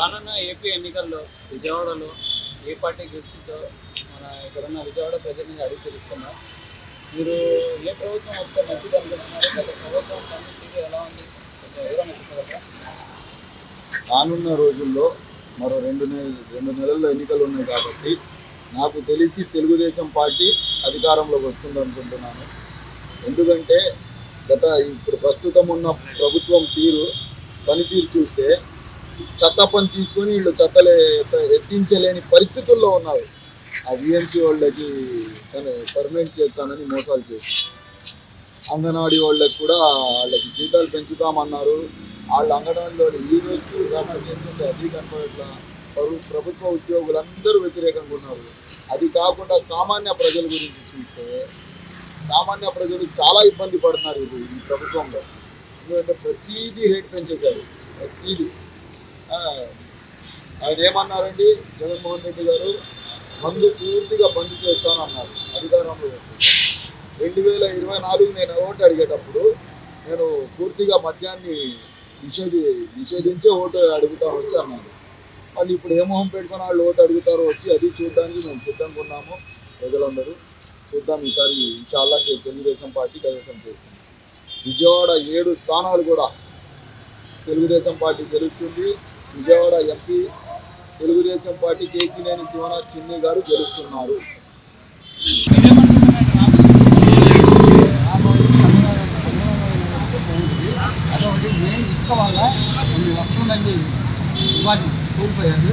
రానున్న ఏపీ ఎన్నికల్లో విజయవాడలో ఏ పార్టీ గెలిచిందో మన ఇక్కడ ఉన్న విజయవాడ మీద అడిగి తెలుసుకున్నాం మీరు ఏ ప్రభుత్వం వస్తే మంచిది అనుకుంటున్నారు? గత ప్రభుత్వం ఎలా ఉంది? రానున్న రోజుల్లో మరో రెండు నెల రెండు నెలల్లో ఎన్నికలు ఉన్నాయి కాబట్టి నాకు తెలిసి తెలుగుదేశం పార్టీ అధికారంలోకి వస్తుంది అనుకుంటున్నాను. ఎందుకంటే గత ఇప్పుడు ప్రస్తుతం ఉన్న ప్రభుత్వం తీరు పనితీరు చూస్తే చెత్త పని తీసుకొని వీళ్ళు చెత్తలే ఎత్తించలేని పరిస్థితుల్లో ఉన్నారు. ఆ విఎంసీ వాళ్ళకి తను పర్మనెంట్ చేస్తానని మోసాలు చేసి అంగన్వాడీ వాళ్ళకి కూడా వాళ్ళకి జీతాలు పెంచుతామన్నారు. వాళ్ళ అంగన్వాడీలో ఈ రోజు ధర్నా చేస్తుంటే అది కనపడట్లా. ప్రభుత్వ ఉద్యోగులందరూ వ్యతిరేకంగా ఉన్నారు. అది కాకుండా సామాన్య ప్రజల గురించి చూస్తే సామాన్య ప్రజలు చాలా ఇబ్బంది పడుతున్నారు ఇది ఈ ప్రభుత్వంలో. ఎందుకంటే ప్రతిదీ రేట్ పెంచేశారు. ప్రతీది. ఆయన ఏమన్నారండి? జగన్మోహన్ రెడ్డి గారు మందు పూర్తిగా బంద్ చేస్తాను అన్నారు అధికారంలో వచ్చి. రెండు వేల ఇరవై నాలుగు నేను ఓటు అడిగేటప్పుడు నేను పూర్తిగా మద్యాన్ని నిషేధి నిషేధించే ఓటు అడుగుతా వచ్చాను అన్నారు వాళ్ళు ఇప్పుడు ఏ మొహం పెట్టుకుని వాళ్ళు ఓటు అడుగుతారో వచ్చి అది చూడడానికి మేము సిద్ధంగా ఉన్నాము ప్రజలందరూ. చూద్దాం ఈసారి ఇన్షాల్లా తెలుగుదేశం పార్టీ కైవసం చేస్తుంది. విజయవాడ ఏడు స్థానాలు కూడా తెలుగుదేశం పార్టీ గెలుస్తుంది. విజయవాడ ఎంపీ తెలుగుదేశం పార్టీ కేసీనేని శివనాథ్ చిన్ని గారు గెలుస్తున్నారు. కొన్ని వస్తువులన్నీ ఉపాధి కోల్పోయారు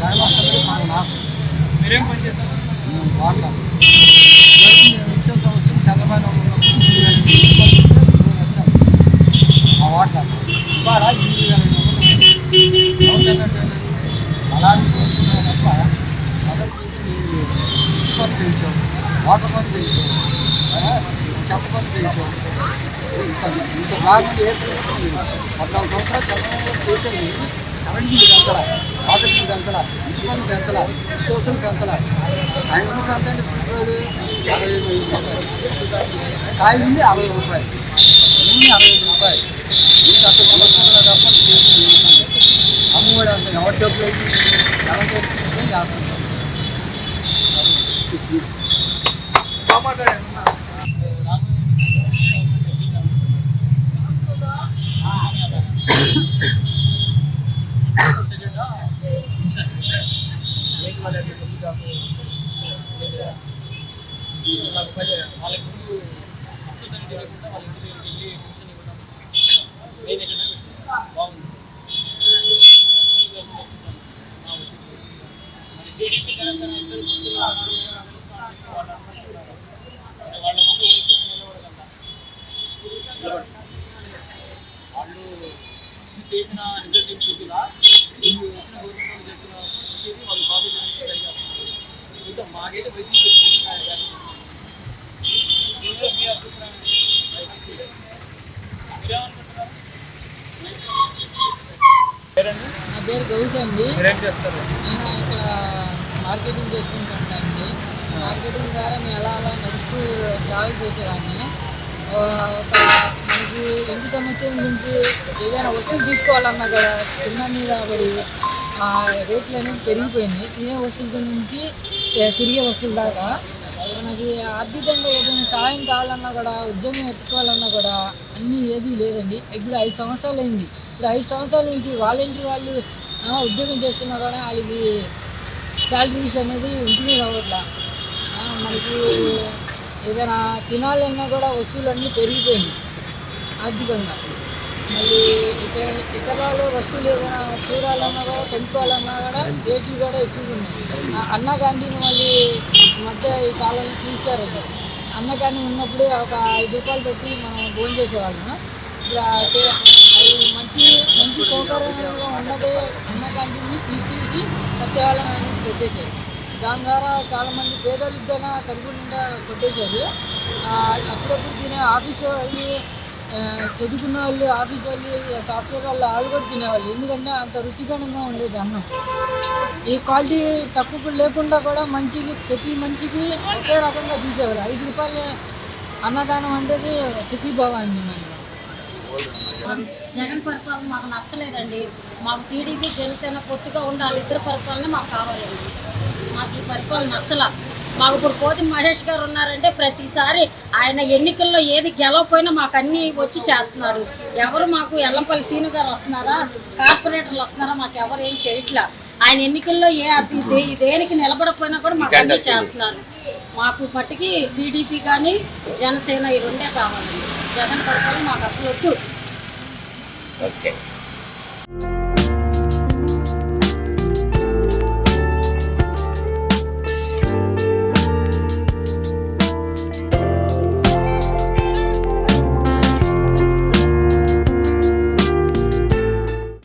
దానివల్ల చాలా నాశం మీరేం పని చేస్తారు మేము వాడతాం వచ్చేంత వచ్చి చంద్రబాబు వాటర్ బంద్ పెంచాం ఆ, చెత్త పని పెంచాం ఇంత ఇంత దారుణం ఏ పద్నాలుగు సంవత్సరాలు చంద్రబాబు చేశారు కరెంట్ బిల్లు పెంచలా వాటర్ బిల్ పెంచలా ఇంటి పన్ను పెంచలా సోషల్ పెంచలా ఆయన ఉన్న పెంచండి పెట్రోల్ అరవై కాయ ఉంది అరవై రూపాయలు ఉంది అరవై రూపాయలు ఇంకా అసలు సమస్యలు తప్ప అమ్మఒడి అంత ఎవరి డబ్బులు అయితే ఎవరి డబ్బులు చేస్తుంటాం టమాటా ఏమన్నా వాళ్ళకి ముందు అసలు వాళ్ళ ఇంటి దగ్గరికి వెళ్ళి పెన్షన్ ఇవ్వడం ఎక్కడ బాగుంది వచ్చింది. మరి టీడీపీ ఇద్దరు వాళ్ళు వాళ్ళ ముందు వైసీపీ నిలబడగలరా? వాళ్ళు చేసిన రిజల్ట్ చూపిలా వీళ్ళు వచ్చిన గవర్నమెంట్ చేసిన ప్రతిదీ వాళ్ళు కాపీ చేయడానికి మాకైతే వైసీపీ పేరండి? నా పేరు గౌస్ అండి. మీరేం చేస్తారు? నేను ఇక్కడ మార్కెటింగ్ చేసుకుంటూ ఉంటానండి మార్కెటింగ్ ద్వారా నేను అలా అలా నడుస్తూ ట్రావెల్ చేసేవాడిని ఒక మనకి ఇంటి సమస్యల గురించి ఏదైనా వస్తువులు తీసుకోవాలన్నా కూడా చిన్న మీద పడి ఆ రేట్లు అనేది పెరిగిపోయినాయి. తినే వస్తువుల ఏ, తిరిగే వస్తువుల దాకా మనకి ఆర్థికంగా ఏదైనా సహాయం కావాలన్నా కూడా ఉద్యోగం ఎత్తుకోవాలన్నా కూడా అన్నీ ఏదీ లేదండి. ఇప్పుడు ఐదు సంవత్సరాలు అయింది ఇప్పుడు ఐదు సంవత్సరాల నుంచి వాలంటీర్ వాళ్ళు ఉద్యోగం చేస్తున్నా కూడా వాళ్ళకి శాలరీస్ అనేది ఇంప్రూవ్ అవ్వట్లా మనకి ఏదైనా తినాలన్నా కూడా వస్తువులన్నీ పెరిగిపోయినాయి ఆర్థికంగా. మళ్ళీ ఇతర ఇతర వస్తువులు ఏదైనా చూడాలన్నా కూడా కొనుక్కోవాలన్నా కూడా రేట్లు కూడా ఎక్కువగా ఉన్నాయి. ఆ అన్న క్యాంటీన్ మళ్ళీ ఈ మధ్య ఈ కాలంలో తీస్తారు ఇక్కడ అన్న క్యాంటీన్ ఉన్నప్పుడు ఒక ఐదు రూపాయలు పెట్టి మనం భోజనం చేసేవాళ్ళం ఇప్పుడు అది మంచి మంచి సౌకర్యంగా ఉన్నదే ఉన్న క్యాంటీన్ని తీసేసి సత్యవాళ్ళం అనేది పెట్టేశారు దాని ద్వారా చాలా మంది పేదలకు కూడా కడుపు నిండా కొట్టేశారు. అప్పుడప్పుడు తినే ఆఫీస్ వాళ్ళు చదువుకున్న వాళ్ళు ఆఫీస్ వాళ్ళు సాఫ్ట్వేర్ వాళ్ళు వాళ్ళు కూడా తినేవాళ్ళు. ఎందుకంటే అంత రుచికరంగా ఉండేది అన్నం. ఈ క్వాలిటీ తక్కువ లేకుండా కూడా మంచికి ప్రతి మనిషికి ఒకే రకంగా చూసేవారు ఐదు రూపాయలు అన్నదానం అంటే సుఖీభావ అండి మనకి జగన్ పరిపాలన మాకు నచ్చలేదండి. మాకు టీడీపీ జనసేన పొత్తుగా ఉండాలి. ఇద్దరు పరిపాలన మాకు కావాలండి. మాకు ఈ పరిపాలన నచ్చల. మాకు ఇప్పుడు పోతి మహేష్ గారు ఉన్నారంటే ప్రతిసారి ఆయన ఎన్నికల్లో ఏది గెలవపోయినా మాకు అన్ని వచ్చి చేస్తున్నాడు. ఎవరు మాకు ఎల్లంపల్లి సీను గారు వస్తున్నారా? కార్పొరేటర్లు వస్తున్నారా? మాకు ఎవరు ఏం చేయట్లా? ఆయన ఎన్నికల్లో ఏ దేనికి నిలబడకపోయినా కూడా మాకు అన్ని చేస్తున్నారు. మాకు మట్టికి టీడీపీ కానీ జనసేన ఈ రెండే కావాలండి జగన్ పరిపాలన మాకు అసలు వద్దు. Okay.